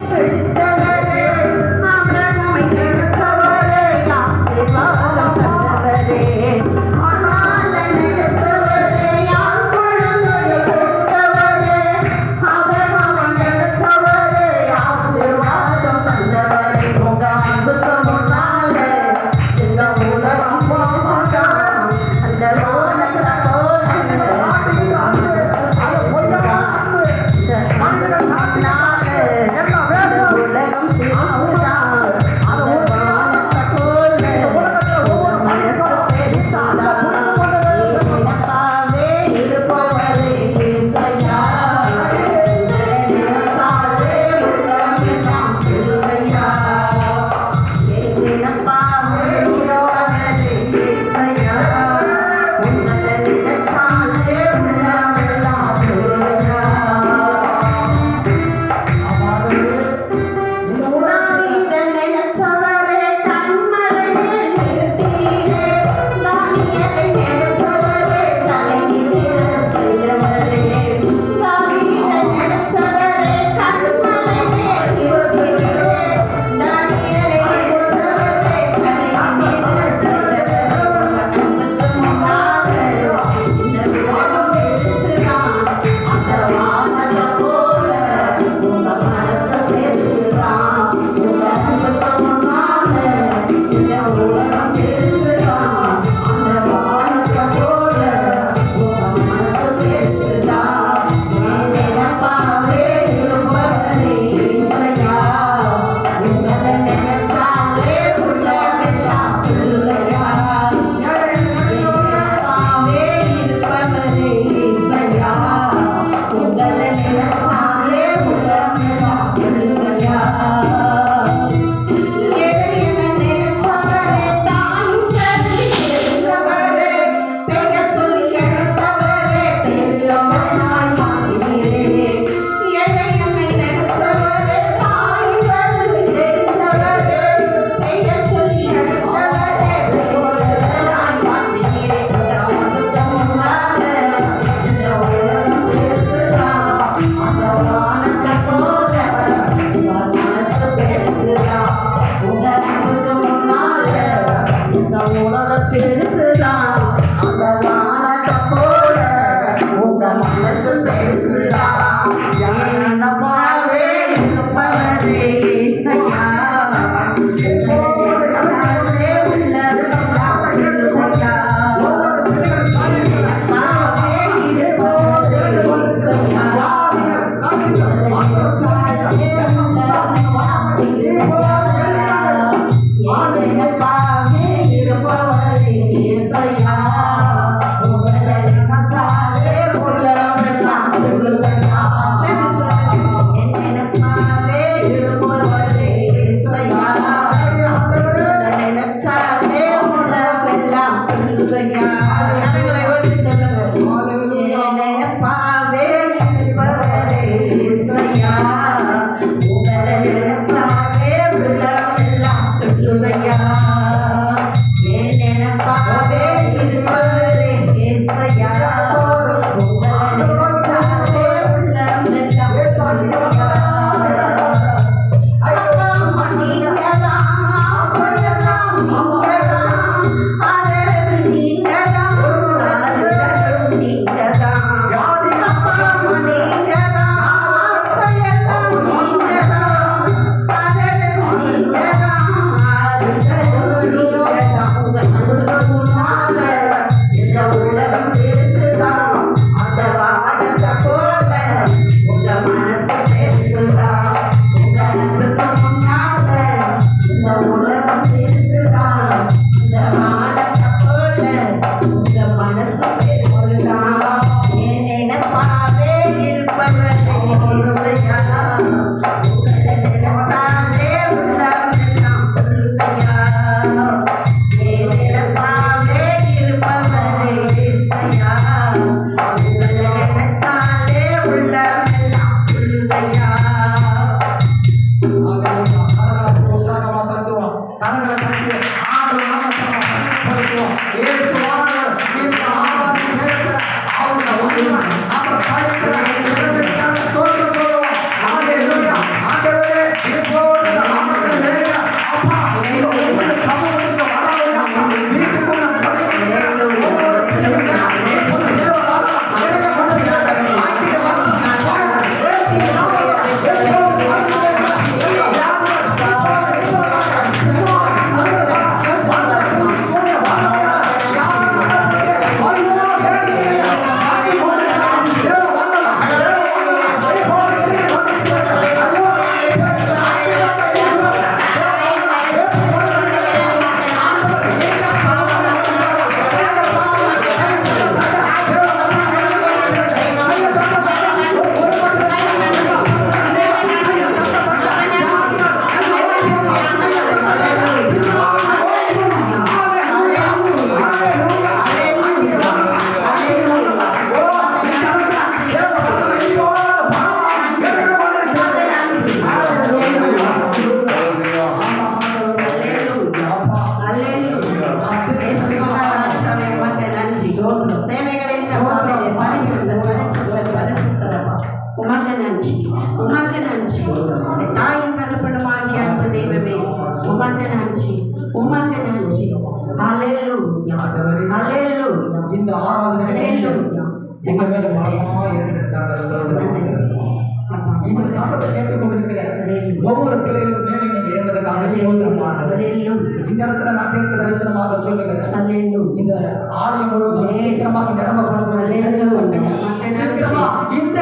哎 நினைச்சாலே எங்க மேல பாசமா இந்த சத்தத்தை கேட்டுக் கொண்டிருக்கிற ஒவ்வொரு பிள்ளைகளும் மேலே நீங்க இருந்ததுக்காக இந்த இடத்துல நான் கேட்க தரிசனமாக சொல்லுகிறேன் இந்த ஆலயம் முழுவதும் சீக்கிரமாக நிரம்பப்படும் சீக்கிரமா இந்த